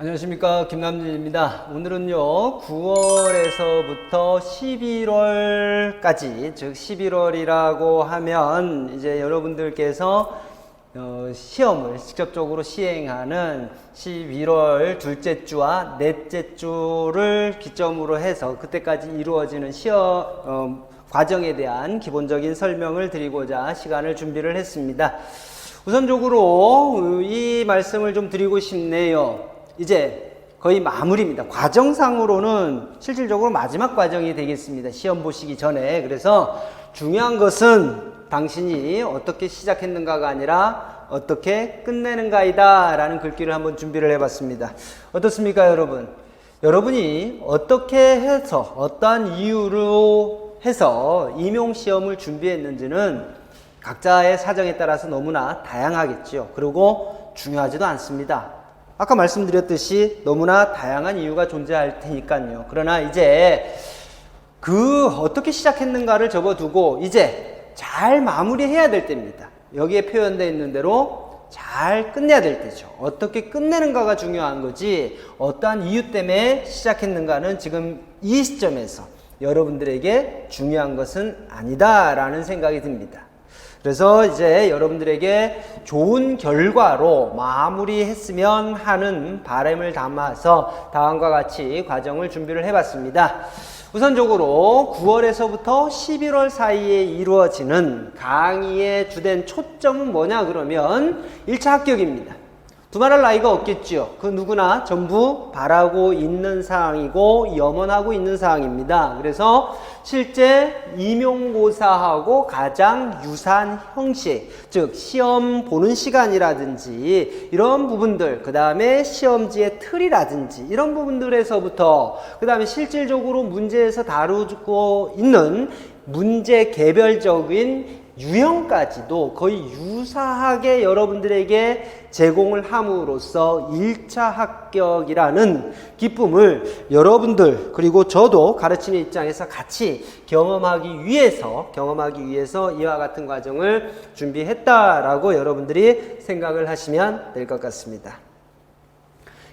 안녕하십니까 김남진입니다. 오늘은요 9월에서부터 11월까지 즉 11월이라고 하면 이제 여러분들께서 어, 시험을 직접적으로 시행하는 11월 둘째 주와 넷째 주를 기점으로 해서 그때까지 이루어지는 시험 어, 과정에 대한 기본적인 설명을 드리고자 시간을 준비를 했습니다. 우선적으로 이 말씀을 좀 드리고 싶네요. 이제 거의 마무리입니다. 과정상으로는 실질적으로 마지막 과정이 되겠습니다. 시험 보시기 전에. 그래서 중요한 것은 당신이 어떻게 시작했는가가 아니라 어떻게 끝내는가이다 라는 글귀를 한번 준비를 해봤습니다. 어떻습니까, 여러분? 여러분이 어떻게 해서 어떠한 이유로 해서 임용 시험을 준비했는지는 각자의 사정에 따라서 너무나 다양하겠죠. 그리고 중요하지도 않습니다. 아까 말씀드렸듯이 너무나 다양한 이유가 존재할 테니까요. 그러나 이제 그 어떻게 시작했는가를 접어두고 이제 잘 마무리해야 될 때입니다. 여기에 표현되어 있는 대로 잘 끝내야 될 때죠. 어떻게 끝내는가가 중요한 거지 어떠한 이유 때문에 시작했는가는 지금 이 시점에서 여러분들에게 중요한 것은 아니다라는 생각이 듭니다. 그래서 이제 여러분들에게 좋은 결과로 마무리했으면 하는 바람을 담아서 다음과 같이 과정을 준비를 해봤습니다. 우선적으로 9월에서부터 11월 사이에 이루어지는 강의의 주된 초점은 뭐냐 그러면 1차 합격입니다. 두말할 나이가 없겠지요. 그 누구나 전부 바라고 있는 사항이고 염원하고 있는 사항입니다. 그래서 실제 임용고사하고 가장 유사한 형식, 즉 시험 보는 시간이라든지 이런 부분들, 그 다음에 시험지의 틀이라든지 이런 부분들에서부터 그 다음에 실질적으로 문제에서 다루고 있는 문제 개별적인 유형까지도 거의 유사하게 여러분들에게 제공을 함으로써 1차 합격이라는 기쁨을 여러분들 그리고 저도 가르치는 입장에서 같이 경험하기 위해서 경험하기 위해서 이와 같은 과정을 준비했다라고 여러분들이 생각을 하시면 될 것 같습니다.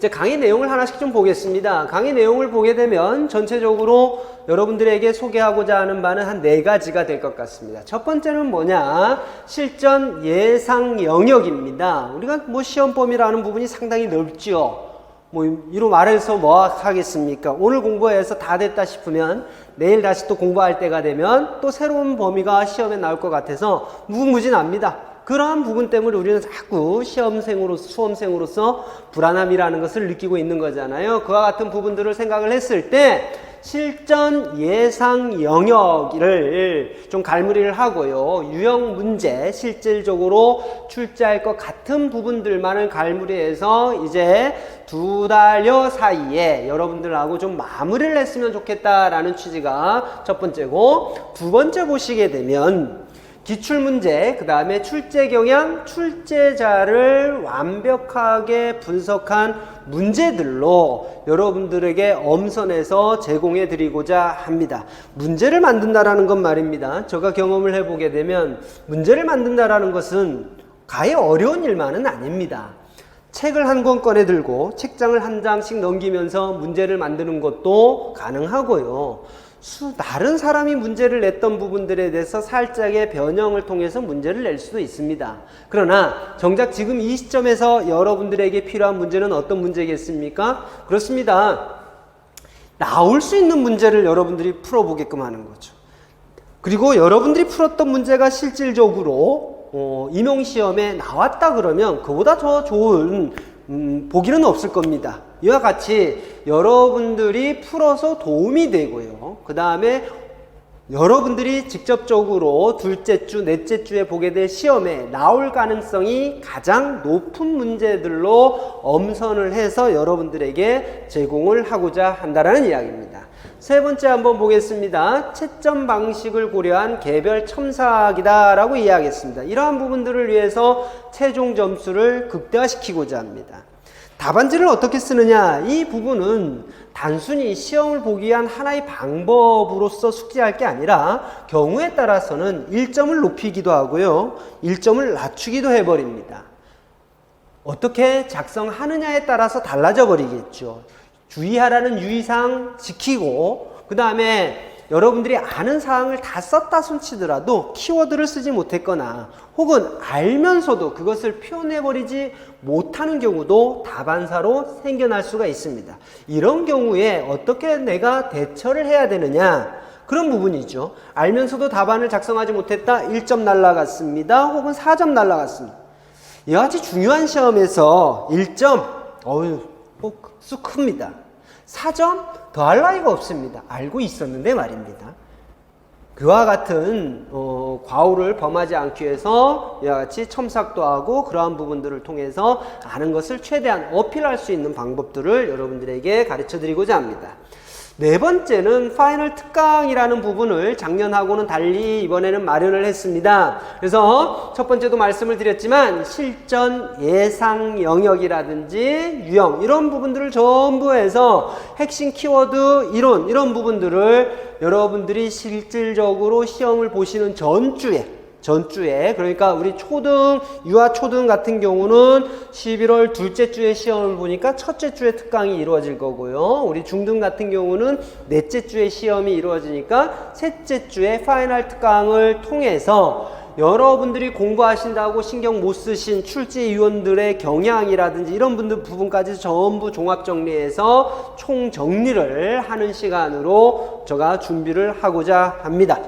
이제 강의 내용을 하나씩 좀 보겠습니다. 강의 내용을 보게 되면 전체적으로 여러분들에게 소개하고자 하는 바는 한 네 가지가 될 것 같습니다. 첫 번째는 뭐냐? 실전 예상 영역입니다. 우리가 뭐 시험 범위라는 부분이 상당히 넓죠. 뭐 이로 말해서 뭐 하겠습니까? 오늘 공부해서 다 됐다 싶으면 내일 다시 또 공부할 때가 되면 또 새로운 범위가 시험에 나올 것 같아서 무궁무진합니다. 그러한 부분 때문에 우리는 자꾸 시험생으로서 수험생으로서 불안함이라는 것을 느끼고 있는 거잖아요. 그와 같은 부분들을 생각을 했을 때 실전 예상 영역을 좀 갈무리를 하고요. 유형 문제 실질적으로 출제할 것 같은 부분들만을 갈무리해서 이제 두 달여 사이에 여러분들하고 좀 마무리를 했으면 좋겠다라는 취지가 첫 번째고 두 번째 보시게 되면 기출문제, 그 다음에 출제 경향, 출제자를 완벽하게 분석한 문제들로 여러분들에게 엄선해서 제공해 드리고자 합니다. 문제를 만든다라는 건 말입니다. 제가 경험을 해보게 되면 문제를 만든다라는 것은 가히 어려운 일만은 아닙니다. 책을 한 권 꺼내 들고 책장을 한 장씩 넘기면서 문제를 만드는 것도 가능하고요. 수, 다른 사람이 문제를 냈던 부분들에 대해서 살짝의 변형을 통해서 문제를 낼 수도 있습니다. 그러나 정작 지금 이 시점에서 여러분들에게 필요한 문제는 어떤 문제겠습니까? 그렇습니다. 나올 수 있는 문제를 여러분들이 풀어보게끔 하는 거죠. 그리고 여러분들이 풀었던 문제가 실질적으로 어, 임용시험에 나왔다 그러면 그보다 더 좋은 음, 보기는 없을 겁니다. 이와 같이 여러분들이 풀어서 도움이 되고요. 그 다음에 여러분들이 직접적으로 둘째 주, 넷째 주에 보게 될 시험에 나올 가능성이 가장 높은 문제들로 엄선을 해서 여러분들에게 제공을 하고자 한다는 이야기입니다. 세 번째 한번 보겠습니다. 채점 방식을 고려한 개별 첨삭이다라고 이야기했습니다. 이러한 부분들을 위해서 최종 점수를 극대화시키고자 합니다. 답안지를 어떻게 쓰느냐 이 부분은 단순히 시험을 보기 위한 하나의 방법으로서 숙지할 게 아니라 경우에 따라서는 1점을 높이기도 하고요 1점을 낮추기도 해버립니다 어떻게 작성하느냐에 따라서 달라져 버리겠죠. 주의하라는 유의사항 지키고 그 다음에 여러분들이 아는 사항을 다 썼다 손치더라도 키워드를 쓰지 못했거나 혹은 알면서도 그것을 표현해버리지 못하는 경우도 다반사로 생겨날 수가 있습니다. 이런 경우에 어떻게 내가 대처를 해야 되느냐 그런 부분이죠. 알면서도 답안을 작성하지 못했다 1점 날라갔습니다. 혹은 4점 날라갔습니다. 이와 같이 중요한 시험에서 1점 어휴 꼭수 큽니다. 4점 더할 나위가 없습니다. 알고 있었는데 말입니다. 그와 같은 어, 과오를 범하지 않기 위해서 이와 같이 첨삭도 하고 그러한 부분들을 통해서 아는 것을 최대한 어필할 수 있는 방법들을 여러분들에게 가르쳐 드리고자 합니다. 네 번째는 파이널 특강이라는 부분을 작년하고는 달리 이번에는 마련을 했습니다. 그래서 첫 번째도 말씀을 드렸지만 실전 예상 영역이라든지 유형 이런 부분들을 전부 해서 핵심 키워드 이론 이런 부분들을 여러분들이 실질적으로 시험을 보시는 전주에 전주에 그러니까 우리 초등 유아 초등 같은 경우는 11월 둘째 주에 시험을 보니까 첫째 주에 특강이 이루어질 거고요. 우리 중등 같은 경우는 넷째 주에 시험이 이루어지니까 셋째 주에 파이널 특강을 통해서 여러분들이 공부하신다고 신경 못 쓰신 출제 위원들의 경향이라든지 이런 분들 부분까지 전부 종합 정리해서 총 정리를 하는 시간으로 제가 준비를 하고자 합니다.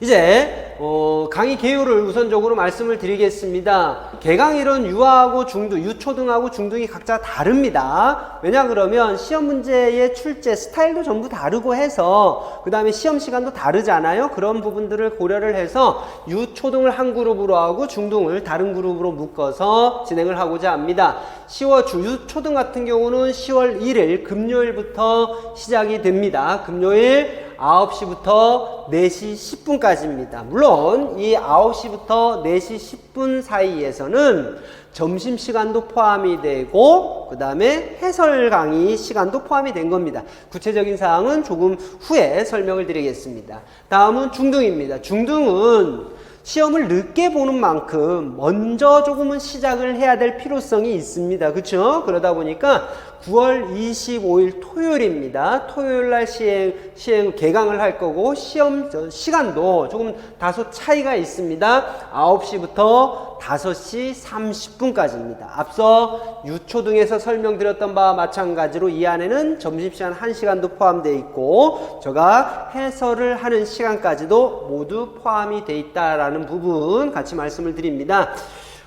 이제 어, 강의 개요를 우선적으로 말씀을 드리겠습니다. 개강일은 유아하고 중등, 유초등하고 중등이 각자 다릅니다. 왜냐 그러면 시험 문제의 출제 스타일도 전부 다르고 해서 그 다음에 시험 시간도 다르잖아요. 그런 부분들을 고려를 해서 유초등을 한 그룹으로 하고 중등을 다른 그룹으로 묶어서 진행을 하고자 합니다. 10월 주 유초등 같은 경우는 10월 1일 금요일부터 시작이 됩니다. 금요일 9시부터 4시 10분까지입니다. 물론 이 9시부터 4시 10분 사이에서는 점심 시간도 포함이 되고 그 다음에 해설 강의 시간도 포함이 된 겁니다. 구체적인 사항은 조금 후에 설명을 드리겠습니다. 다음은 중등입니다. 중등은 시험을 늦게 보는 만큼 먼저 조금은 시작을 해야 될 필요성이 있습니다. 그렇죠? 그러다 보니까 9월 25일 토요일입니다. 토요일 날 시행 시행 개강을 할 거고 시험 시간도 조금 다소 차이가 있습니다. 9시부터 5시 30분까지입니다. 앞서 유초등에서 설명드렸던 바와 마찬가지로 이 안에는 점심시간 1시간도 포함되어 있고 제가 해설을 하는 시간까지도 모두 포함이 되어 있다라는 부분 같이 말씀을 드립니다.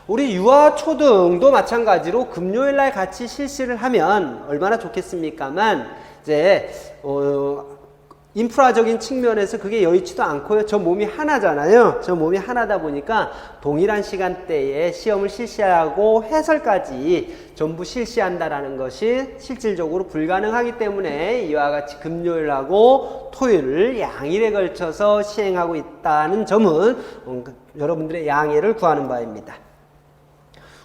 우리 유아 초등도 마찬가지로 금요일 날 같이 실시를 하면 얼마나 좋겠습니까만 이제 어 인프라적인 측면에서 그게 여의치도 않고요. 저 몸이 하나잖아요. 저 몸이 하나다 보니까 동일한 시간대에 시험을 실시하고 해설까지 전부 실시한다라는 것이 실질적으로 불가능하기 때문에 이와 같이 금요일하고 토요일을 양일에 걸쳐서 시행하고 있다는 점은 여러분들의 양해를 구하는 바입니다.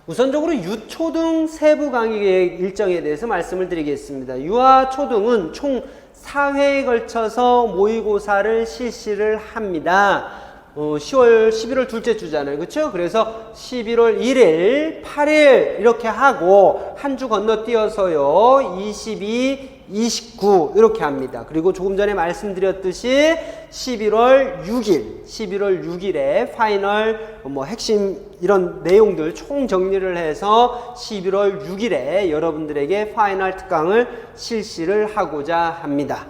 우선적으로 유초등 세부 강의 일정에 대해서 말씀을 드리겠습니다. 유아 초등은 총 4회에 걸쳐서 모의고사를 실시를 합니다. 어, 10월, 11월 둘째 주잖아요. 그렇죠? 그래서 11월 1일, 8일 이렇게 하고 한 주 건너뛰어서요. 22, 29 이렇게 합니다. 그리고 조금 전에 말씀드렸듯이 11월 6일, 11월 6일에 파이널 뭐 핵심 이런 내용들 총 정리를 해서 11월 6일에 여러분들에게 파이널 특강을 실시를 하고자 합니다.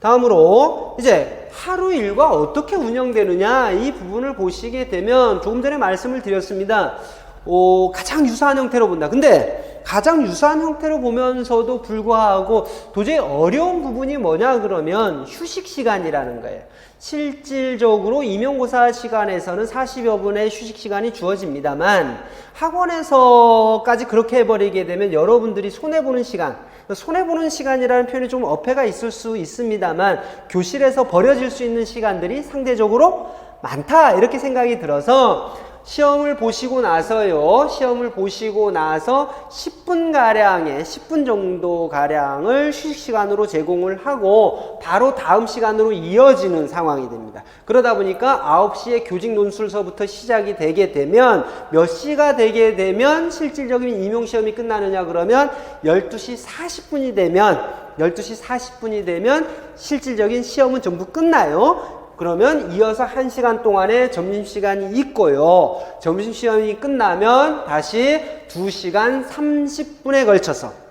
다음으로 이제 하루 일과 어떻게 운영되느냐 이 부분을 보시게 되면 조금 전에 말씀을 드렸습니다. 어, 가장 유사한 형태로 본다. 근데 가장 유사한 형태로 보면서도 불구하고 도저히 어려운 부분이 뭐냐 그러면 휴식 시간이라는 거예요. 실질적으로 임용고사 시간에서는 40여 분의 휴식 시간이 주어집니다만 학원에서까지 그렇게 해버리게 되면 여러분들이 손해보는 시간, 손해보는 시간이라는 표현이 좀 어폐가 있을 수 있습니다만 교실에서 버려질 수 있는 시간들이 상대적으로 많다 이렇게 생각이 들어서 시험을 보시고 나서요. 시험을 보시고 나서 10분 가량의 10분 정도 가량을 휴식 시간으로 제공을 하고 바로 다음 시간으로 이어지는 상황이 됩니다. 그러다 보니까 9시에 교직 논술서부터 시작이 되게 되면 몇 시가 되게 되면 실질적인 임용 시험이 끝나느냐 그러면 12시 40분이 되면 12시 40분이 되면 실질적인 시험은 전부 끝나요. 그러면 이어서 1시간 동안의 점심시간이 있고요. 점심시간이 끝나면 다시 2시간 30분에 걸쳐서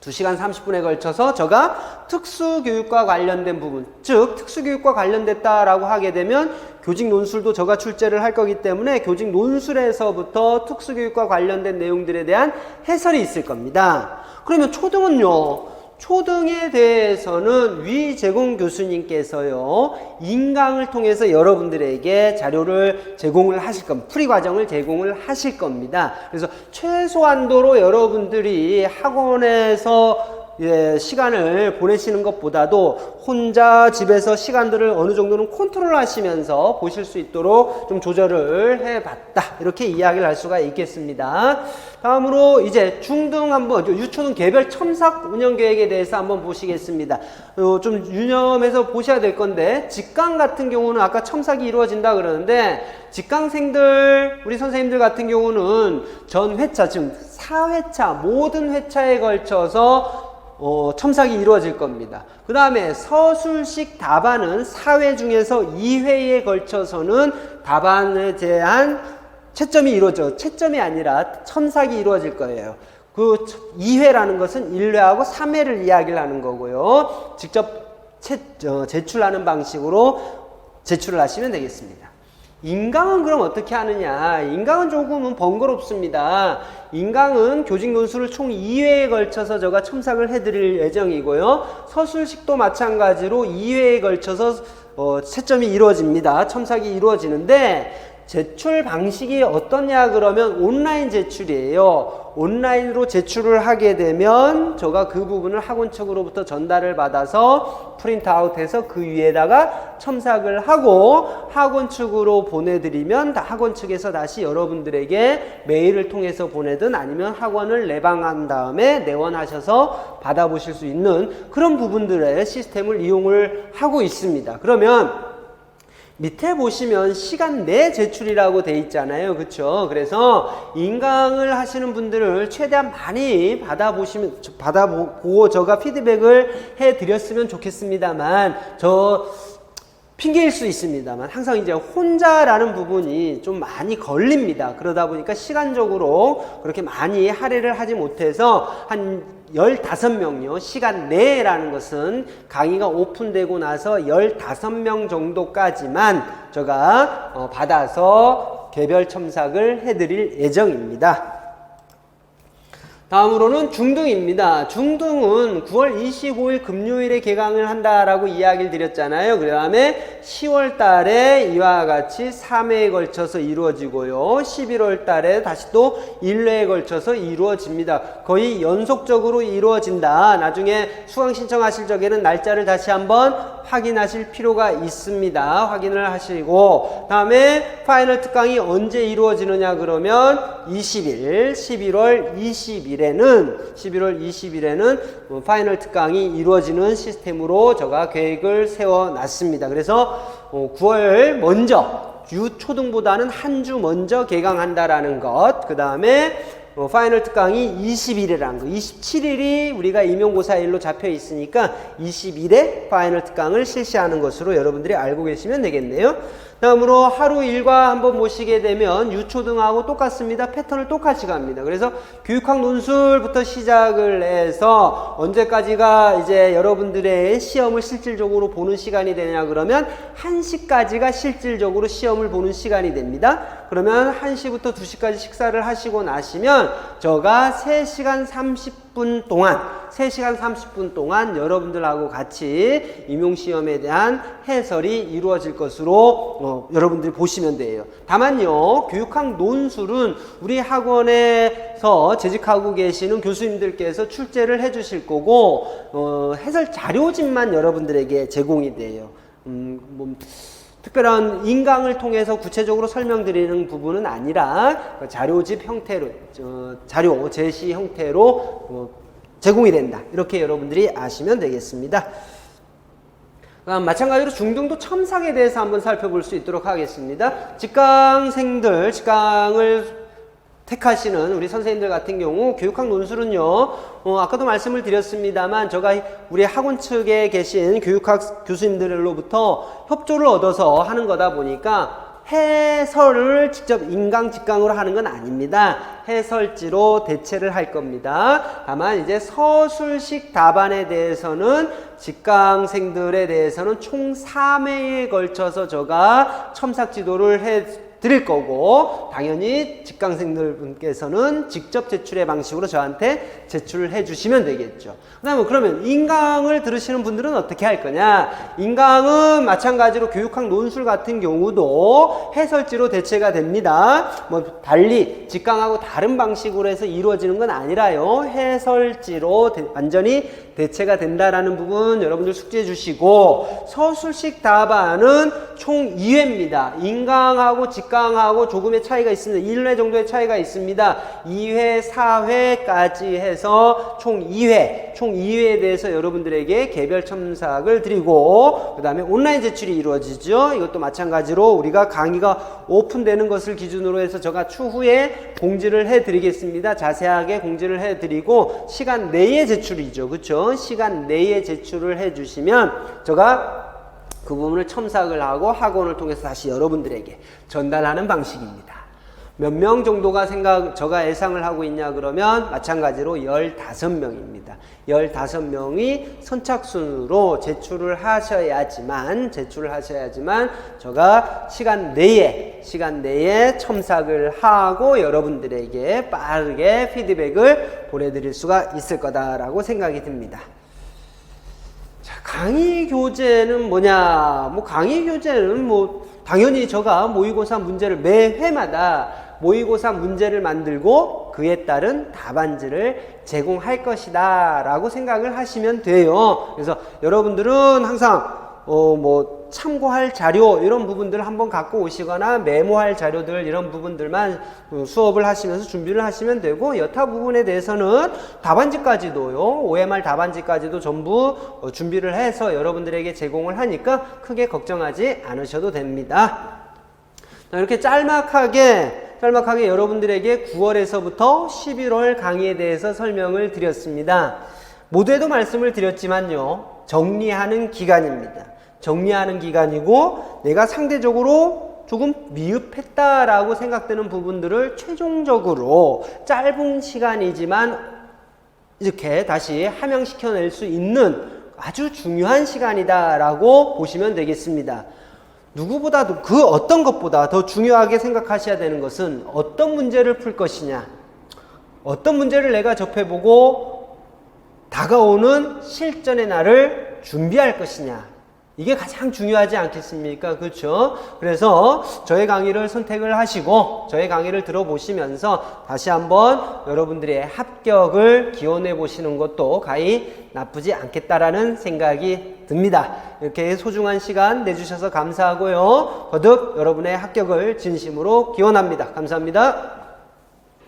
2시간 30분에 걸쳐서 저가 특수교육과 관련된 부분, 즉 특수교육과 관련됐다라고 하게 되면 교직 논술도 저가 출제를 할 거기 때문에 교직 논술에서부터 특수교육과 관련된 내용들에 대한 해설이 있을 겁니다. 그러면 초등은요. 초등에 대해서는 위 제공 교수님께서요 인강을 통해서 여러분들에게 자료를 제공을 하실 겁니다. 풀이 과정을 제공을 하실 겁니다. 그래서 최소한도로 여러분들이 학원에서 예, 시간을 보내시는 것보다도 혼자 집에서 시간들을 어느 정도는 컨트롤 하시면서 보실 수 있도록 좀 조절을 해봤다. 이렇게 이야기를 할 수가 있겠습니다. 다음으로 이제 중등 한번, 유초등 개별 첨삭 운영 계획에 대해서 한번 보시겠습니다. 어, 좀 유념해서 보셔야 될 건데, 직강 같은 경우는 아까 첨삭이 이루어진다 그러는데, 직강생들, 우리 선생님들 같은 경우는 전 회차, 지금 4회차, 모든 회차에 걸쳐서 어, 첨삭이 이루어질 겁니다. 그 다음에 서술식 답안은 4회 중에서 2회에 걸쳐서는 답안에 대한 채점이 이루어져. 채점이 아니라 첨삭이 이루어질 거예요. 그 2회라는 것은 1회하고 3회를 이야기를 하는 거고요. 직접 채, 어, 제출하는 방식으로 제출을 하시면 되겠습니다. 인강은 그럼 어떻게 하느냐? 인강은 조금은 번거롭습니다. 인강은 교직 논술을 총 2회에 걸쳐서 제가 첨삭을 해드릴 예정이고요. 서술식도 마찬가지로 2회에 걸쳐서 어, 채점이 이루어집니다. 첨삭이 이루어지는데 제출 방식이 어떠냐 그러면 온라인 제출이에요. 온라인으로 제출을 하게 되면 제가 그 부분을 학원 측으로부터 전달을 받아서 프린트아웃해서 그 위에다가 첨삭을 하고 학원 측으로 보내드리면 학원 측에서 다시 여러분들에게 메일을 통해서 보내든 아니면 학원을 내방한 다음에 내원하셔서 받아보실 수 있는 그런 부분들의 시스템을 이용을 하고 있습니다. 그러면 밑에 보시면 시간 내 제출이라고 돼 있잖아요. 그쵸? 그래서 인강을 하시는 분들을 최대한 많이 받아보시면, 받아보고 저가 피드백을 해 드렸으면 좋겠습니다만, 저, 핑계일 수 있습니다만 항상 이제 혼자라는 부분이 좀 많이 걸립니다. 그러다 보니까 시간적으로 그렇게 많이 할애를 하지 못해서 한 15명요. 시간 내라는 것은 강의가 오픈되고 나서 15명 정도까지만 제가 어, 받아서 개별 첨삭을 해드릴 예정입니다. 다음으로는 중등입니다. 중등은 9월 25일 금요일에 개강을 한다라고 이야기를 드렸잖아요. 그 다음에 10월 달에 이와 같이 3회에 걸쳐서 이루어지고요. 11월 달에 다시 또 1회에 걸쳐서 이루어집니다. 거의 연속적으로 이루어진다. 나중에 수강 신청하실 적에는 날짜를 다시 한번 확인하실 필요가 있습니다. 확인을 하시고 다음에 파이널 특강이 언제 이루어지느냐 그러면 20일 11월 20일에 는 11월 20일에는 파이널 특강이 이루어지는 시스템으로 제가 계획을 세워 놨습니다. 그래서 9월 먼저 유 초등보다는 한 주 먼저 개강한다라는 것. 그 다음에 어, 파이널 특강이 20일이라는 거. 27일이 우리가 임용고사일로 잡혀 있으니까 20일에 파이널 특강을 실시하는 것으로 여러분들이 알고 계시면 되겠네요. 다음으로 하루 일과 한번 보시게 되면 유초등하고 똑같습니다. 패턴을 똑같이 갑니다. 그래서 교육학 논술부터 시작을 해서 언제까지가 이제 여러분들의 시험을 실질적으로 보는 시간이 되냐 그러면 1시까지가 실질적으로 시험을 보는 시간이 됩니다. 그러면 1시부터 2시까지 식사를 하시고 나시면 저가 3시간 30분 동안 3시간 30분 동안 여러분들하고 같이 임용시험에 대한 해설이 이루어질 것으로 어, 여러분들이 보시면 돼요. 다만요, 교육학 논술은 우리 학원에서 재직하고 계시는 교수님들께서 출제를 해 주실 거고, 어, 해설 자료집만 여러분들에게 제공이 돼요. 음, 뭐, 특별한 인강을 통해서 구체적으로 설명드리는 부분은 아니라 그 자료집 형태로 저, 자료 제시 형태로 어, 제공이 된다. 이렇게 여러분들이 아시면 되겠습니다. 그다음 마찬가지로 중등도 첨삭에 대해서 한번 살펴볼 수 있도록 하겠습니다. 직강생들, 직강을 택하시는 우리 선생님들 같은 경우 교육학 논술은요, 어, 아까도 말씀을 드렸습니다만, 제가 우리 학원 측에 계신 교육학 교수님들로부터 협조를 얻어서 하는 거다 보니까 해설을 직접 인강 직강으로 하는 건 아닙니다. 해설지로 대체를 할 겁니다. 다만 이제 서술식 답안에 대해서는 직강생들에 대해서는 총 3회에 걸쳐서 제가 첨삭 지도를 해 드릴 거고 당연히 직강생들 분께서는 직접 제출의 방식으로 저한테 제출을 해 주시면 되겠죠. 그다음에 그러면 인강을 들으시는 분들은 어떻게 할 거냐? 인강은 마찬가지로 교육학 논술 같은 경우도 해설지로 대체가 됩니다. 뭐 달리 직강하고 다른 방식으로 해서 이루어지는 건 아니라요. 해설지로 대- 완전히 대체가 된다라는 부분 여러분들 숙지해 주시고 서술식 답안은 총 2회입니다. 인강하고 직강 하고 조금의 차이가 있습니다. 1회 정도의 차이가 있습니다. 2회, 4회까지 해서 총 2회, 총 2회에 대해서 여러분들에게 개별 첨삭을 드리고 그 다음에 온라인 제출이 이루어지죠. 이것도 마찬가지로 우리가 강의가 오픈되는 것을 기준으로 해서 제가 추후에 공지를 해드리겠습니다. 자세하게 공지를 해드리고 시간 내에 제출이죠. 그렇죠? 시간 내에 제출을 해주시면 제가 그 부분을 첨삭을 하고 학원을 통해서 다시 여러분들에게 전달하는 방식입니다. 몇 명 정도가 생각, 제가 예상을 하고 있냐 그러면 마찬가지로 15명입니다. 15명이 선착순으로 제출을 하셔야지만, 제출을 하셔야지만, 제가 시간 내에, 시간 내에 첨삭을 하고 여러분들에게 빠르게 피드백을 보내드릴 수가 있을 거다라고 생각이 듭니다. 자, 강의 교재는 뭐냐? 뭐 강의 교재는 뭐 당연히 제가 모의고사 문제를 매 회마다 모의고사 문제를 만들고 그에 따른 답안지를 제공할 것이다 라고 생각을 하시면 돼요. 그래서 여러분들은 항상 어 뭐 참고할 자료 이런 부분들 한번 갖고 오시거나 메모할 자료들 이런 부분들만 어, 수업을 하시면서 준비를 하시면 되고 여타 부분에 대해서는 답안지까지도요 OMR 답안지까지도 전부 어, 준비를 해서 여러분들에게 제공을 하니까 크게 걱정하지 않으셔도 됩니다. 자, 이렇게 짤막하게 짤막하게 여러분들에게 9월에서부터 11월 강의에 대해서 설명을 드렸습니다. 모두에도 말씀을 드렸지만요. 정리하는 기간입니다. 정리하는 기간이고 내가 상대적으로 조금 미흡했다라고 생각되는 부분들을 최종적으로 짧은 시간이지만 이렇게 다시 함양시켜낼 수 있는 아주 중요한 시간이다라고 보시면 되겠습니다. 누구보다도 그 어떤 것보다 더 중요하게 생각하셔야 되는 것은 어떤 문제를 풀 것이냐, 어떤 문제를 내가 접해보고 다가오는 실전의 날을 준비할 것이냐. 이게 가장 중요하지 않겠습니까? 그렇죠? 그래서 저의 강의를 선택을 하시고 저의 강의를 들어보시면서 다시 한번 여러분들의 합격을 기원해 보시는 것도 가히 나쁘지 않겠다라는 생각이 듭니다. 이렇게 소중한 시간 내주셔서 감사하고요. 거듭 여러분의 합격을 진심으로 기원합니다. 감사합니다.